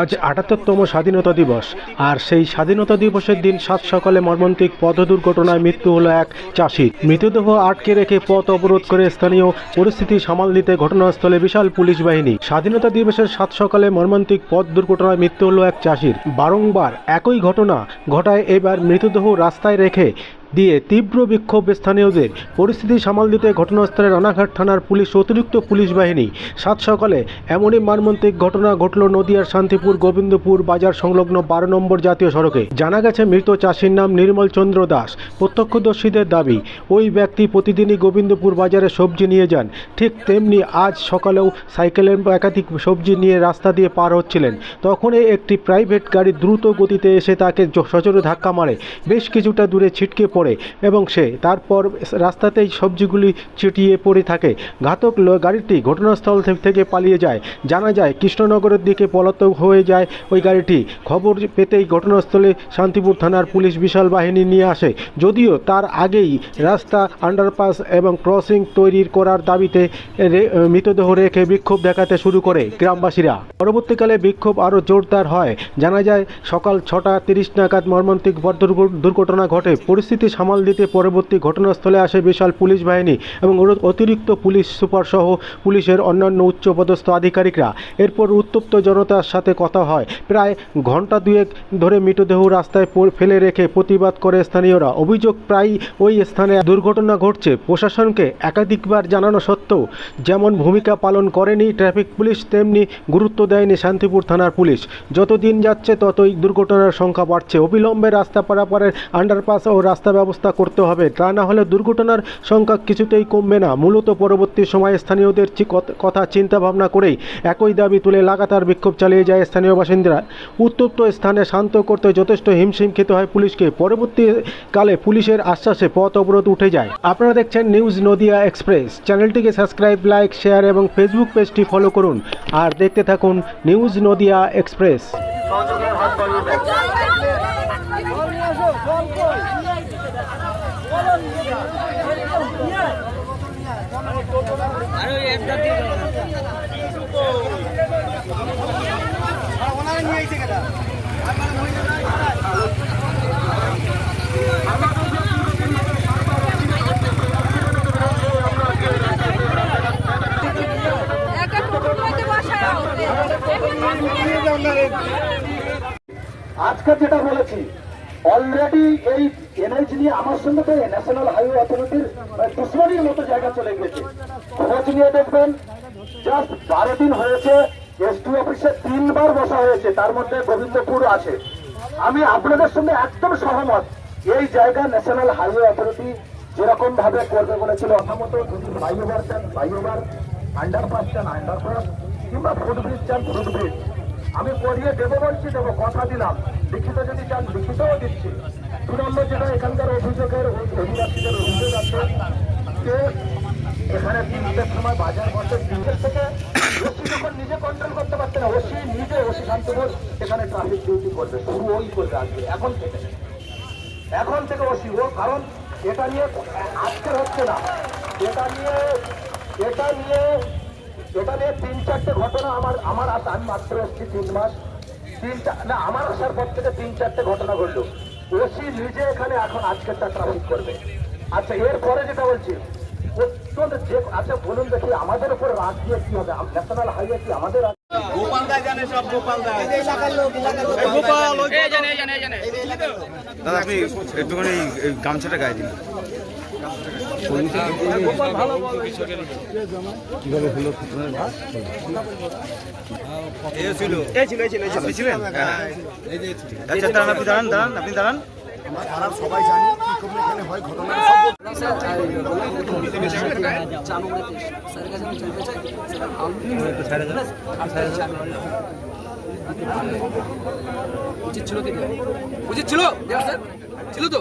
আজ আটাত্তরতম স্বাধীনতা দিবস, আর সেই স্বাধীনতা দিবসের দিন সাত সকালে মর্মান্তিক পথ দুর্ঘটনায় মৃত্যু হলো এক চাষির মৃতদেহ আটকে রেখে পথ অবরোধ করে স্থানীয় পরিস্থিতি সামাল দিতে ঘটনাস্থলে বিশাল পুলিশ বাহিনী। স্বাধীনতা দিবসের সাত সকালে মর্মান্তিক পথ দুর্ঘটনায় মৃত্যু হলো এক চাষির। বারংবার একই ঘটনা ঘটায় এবার মৃতদেহ রাস্তায় রেখে দিয়ে তীব্র বিক্ষোভ স্থানীয়দের পরিস্থিতি সামাল দিতে ঘটনাস্থলে রানাঘাট থানার পুলিশ অতিরিক্ত পুলিশ বাহিনী সাত সকালে এমনই মর্মান্তিক ঘটনা ঘটল নদিয়ার শান্তিপুর গোবিন্দপুর বাজার সংলগ্ন বারো নম্বর জাতীয় সড়কে। জানা গেছে, মৃত চাষির নাম নির্মল চন্দ্র দাস। প্রত্যক্ষদর্শীদের দাবি, ওই ব্যক্তি প্রতিদিনই গোবিন্দপুর বাজারে সবজি নিয়ে যান। ঠিক তেমনি আজ সকালেও সাইকেলের একাধিক সবজি নিয়ে রাস্তা দিয়ে পার হচ্ছিলেন। তখনই একটি প্রাইভেট গাড়ি দ্রুত গতিতে এসে তাকে সচরে ধাক্কা মারে। বেশ কিছুটা দূরে ছিটকে পড়ে এবং সে তারপর রাস্তাতেই সবজিগুলি ছিটিয়ে পড়ে থাকে। ঘাতক গাড়িটি ঘটনাস্থল থেকে পালিয়ে যায়। জানা যায়, কৃষ্ণনগরের দিকে পলাতক হয়ে যায় ওই গাড়িটি। খবর পেতেই ঘটনাস্থলে শান্তিপুর থানার পুলিশ বিশাল বাহিনী নিয়ে আসে। যদিও তার আগেই রাস্তা আন্ডারপাস এবং ক্রসিং তৈরির করার দাবিতে মৃতদেহ রেখে বিক্ষোভ দেখাতে শুরু করে গ্রামবাসীরা। পরবর্তীকালে বিক্ষোভ আরও জোরদার হয়। জানা যায়, সকাল ছটা তিরিশ নাগাদ মর্মান্তিক দুর্ঘটনা ঘটে। পরিস্থিতি সামাল দিতে পরবর্তী ঘটনাস্থলে আসে বিশাল পুলিশ বাহিনী এবং অতিরিক্ত পুলিশ সুপার সহ পুলিশের অন্যান্য উচ্চপদস্থ আধিকারিকরা। এরপর উত্তপ্ত জনতার সাথে কথা হয়। প্রায় ঘণ্টা দুয়েক ধরে মৃতদেহ রাস্তায় ফেলে রেখে প্রতিবাদ করে স্থানীয়রা। অভিযোগ প্রায় ওই স্থানে দুর্ঘটনা ঘটছে। প্রশাসনকে একাধিকবার জানানো সত্ত্বেও যেমন ভূমিকা পালন করেনি ট্রাফিক পুলিশ, তেমনি গুরুত্ব দেয়নি শান্তিপুর থানার পুলিশ। যত দিন যাচ্ছে, ততই দুর্ঘটনার সংখ্যা বাড়ছে। অবিলম্বে রাস্তা পারাপারের আন্ডারপাস ও রাস্তা ব্যবস্থা করতে হবে। তা না হলে দুর্ঘটনার সংখ্যা কিছুতেই কমবে না। মূলত পরবর্তী সময়ে স্থানীয়দের কথা চিন্তা ভাবনা করেই একই দাবি তুলে লাগাতার বিক্ষোভ চালিয়ে যায় স্থানীয় বাসিন্দারা। উত্তপ্ত স্থানে শান্ত করতে যথেষ্ট হিমশিম খেতে হয় পুলিশকে। পরবর্তীকালে পুলিশের আশ্বাসে পথ অবরোধ উঠে যায়। আপনারা দেখছেন নিউজ নদিয়া এক্সপ্রেস। চ্যানেলটিকে সাবস্ক্রাইব, লাইক, শেয়ার এবং ফেসবুক পেজটি ফলো করুন। আর দেখতে থাকুন নিউজ নদিয়া এক্সপ্রেস একটা টোটোর মধ্যে বসায় আজকে যেটা বলেছি অলরেডি এই এনএইচ নিয়ে আমার সঙ্গে তো ন্যাশনাল হাইওয়ে অথরিটির দুশ্মনীর মতো জায়গা চলে গেছে খোঁজ নিয়ে দেখবেন জাস্ট বারো দিন হয়েছে এসডি অফিসে তিনবার বসা হয়েছে, তার মধ্যে গোবিন্দপুর আছে। আমি আপনাদের সঙ্গে একদম সহমত, এই জায়গা ন্যাশনাল হাইওয়ে অথরিটি যেরকম ভাবে করবে বলেছিল অথামত যদি ফ্লাইওভার চান ফ্লাইওভার আন্ডারপাস চান আন্ডারপাস কিংবা ফুটব্রিজ চান ফুটব্রিজ আমি করিয়ে দেবো বলছি, দেবো কথা দিলাম। লিখিত যদি চান, লিখিতও দিচ্ছি। দু নম্বর যেটা এখানকার অভিযোগের অধিবাসীদের অভিযোগ আছে, যে এখানে তিনটের সময় বাজার বসে তিনটের থেকে ওসি যখন নিজে কন্ট্রোল করতে পারছে না ওসি নিজে ওসি শান্তবোস এখানে ট্রাফিক ডিউটি করবে শুরু ওই করবে আসবে এখন থেকে। এখন থেকে ওসি ও কারণ এটা নিয়ে আজকে হচ্ছে না। এটা নিয়ে এটা নিয়ে এটা নিয়ে তিন চারটে ঘটনা আমার আমার আমি মাত্র এসেছি তিন মাস। তিন চা- না, আমার আসার পর থেকে তিন চারটে ঘটনা ঘটলো। ওসি নিজে এখানে এখন আজকেরটা ট্রাফিক করবে। আচ্ছা এরপরে যেটা বলছি অত্যন্ত যে আচ্ছা বলুন দেখি আমাদের উপর রাত দিয়ে কি হবে? ন্যাশনাল হাইওয়ে কি আমাদের দাদা আপনি একটুখানি এই গামছাটা গায়ে দিন। হ্যাঁ। আচ্ছা দাঁড়ান দাঁড়ান আপনি দাঁড়ান সবাই জানি হয় ঘটনা উচিত ছিল? উচিত ছিল ছিল তো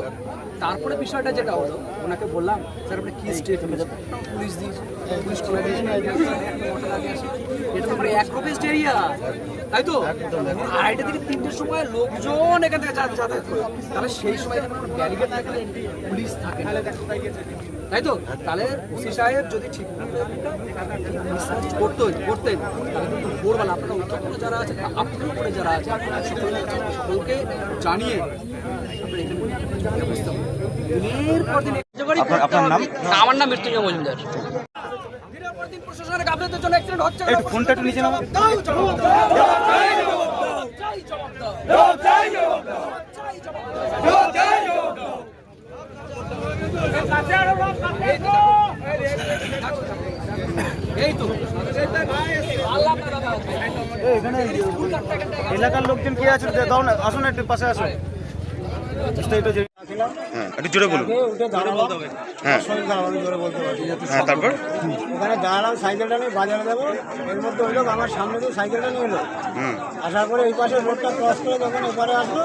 তারপরে বিষয়টা যেটা হলো ওনাকে বললাম স্যার আপনি কি স্টেপ পুলিশ পুলিশ করে আসে। এটা তো মানে এক এরিয়া তাই তো? আড়াইটা থেকে তিনটের সময় লোকজন এখান থেকে যাতায়াত করে তাহলে সেই সময় কোনো ব্যারিকেড থাকলে পুলিশ থাকে তাই তো? তাহলে ওসি সাহেব যদি ঠিক করতো করতেন তাহলে কিন্তু ভোরবেলা আপনারা উত্তরপূর্ণ যারা আছে আপনার উপরে যারা আছে সকলকে জানিয়ে আপনারা এখানে ব্যবস্থা দিনের পর দিন আপনার- আপনার নাম? আমার নাম মৃত্যুঞ্জয় মজুমদার। দিনের পর দিন প্রশাসনের গাফিলতির জন্য অ্যাক্সিডেন্ট হচ্ছে একটু ফোনটা একটু নিচে নাও দাও জবাব দাও চাই জবাব দাও চাই জবাব দাও চাই জবাব দাও চাই জবাব দাও এই তো আল্লাহ আপনার দাদা আছে এলাকার লোকজন কি আছে? দাও না আসুন একটু পাশে আসুন হ্যাঁ একটু জোরে বলুন। হ্যাঁ। হ্যাঁ তারপর? ওখানে দাঁড়ালাম সাইকেলটা নিয়ে বাজারে যাব। এর মধ্যে ওই লোক আমার সামনে দিয়ে সাইকেলটা নিয়ে এলো। আসার পরে এই পাশে রোডটা ক্রস করে যখন এপারে আসলো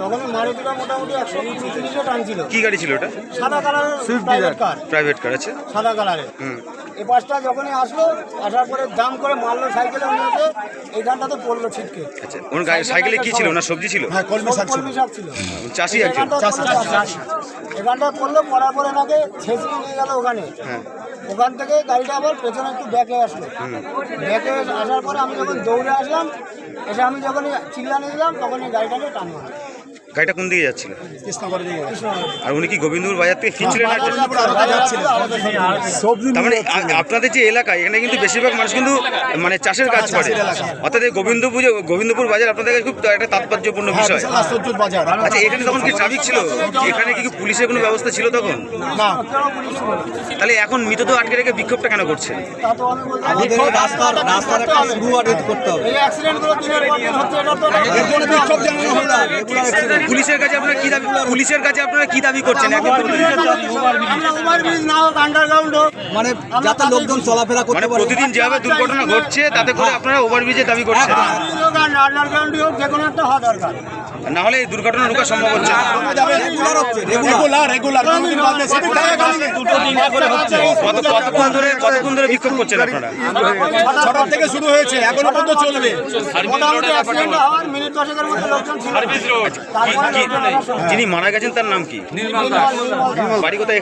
তখন মারুতিটা মোটামুটি একশো টানছিল। কি গাড়ি ছিল ওটা? সাদা কালারের প্রাইভেট কার প্রাইভেট কার আছে সাদা কালারের। হুম। এই যখনই আসলো আসার পরে দাম করে মারলো সাইকেলে এইখানটাতে পড়ল ছিটকে। আচ্ছা ওনার সাইকেলে কি ছিল? ওনার সবজি ছিল? হ্যাঁ কলমি শাক ছিল। চাষি একজন। এখানটা পড়ল পড়ার পরে নাকি ছেঁচড়ে নিয়ে গেল ওখানে। হ্যাঁ। ওখান থেকে গাড়িটা আবার পেছনে একটু ব্যাকে আসলো। ব্যাকে আসার পরে আমি যখন দৌড়ে আসলাম এসে আমি যখন চিল্লানি দিলাম তখন এই গাড়িটাকে টানলাম গাড়িটা কোন দিকে যাচ্ছিল? আর উনি কি গোবিন্দপুর বাজার থেকে ফিরছিলেন তার মানে আপনাদের যে এলাকা এখানে কিন্তু বেশিরভাগ মানুষ কিন্তু মানে চাষের কাজ করে। অর্থাৎ এই গোবিন্দপুর গোবিন্দপুর বাজার আপনাদের কাছে খুব একটা তাৎপর্যপূর্ণ বিষয়। আচ্ছা এখানে তখন কি ট্রাফিক ছিল? এখানে কি পুলিশের কোনো ব্যবস্থা ছিল তখন? না। তাহলে এখন মৃতদেহ আটকে রেখে বিক্ষোভটা কেন করছেন করতে পর পুলিশের কাছে আপনারা কি দাবি পুলিশের কাছে আপনারা কি দাবি করছেন মানে যাতে লোকজন চলাফেরা মানে প্রতিদিন যেভাবে দুর্ঘটনা ঘটছে তাতে করে আপনারা ওভারব্রিজের দাবি করছেন আন্ডারগ্রাউন্ড যে কোনো একটা হওয়া দরকার না হলে এই দুর্ঘটনা রোকা সম্ভব হচ্ছে রেগুলার রেগুলার কতক্ষণ ধরে কতক্ষণ ধরে বিক্ষোভ করছেন আপনারা ছটা থেকে শুরু হয়েছে এখনও পর্যন্ত চলবে যিনি মারা গেছেন তার নাম কি বাড়ি কোথায়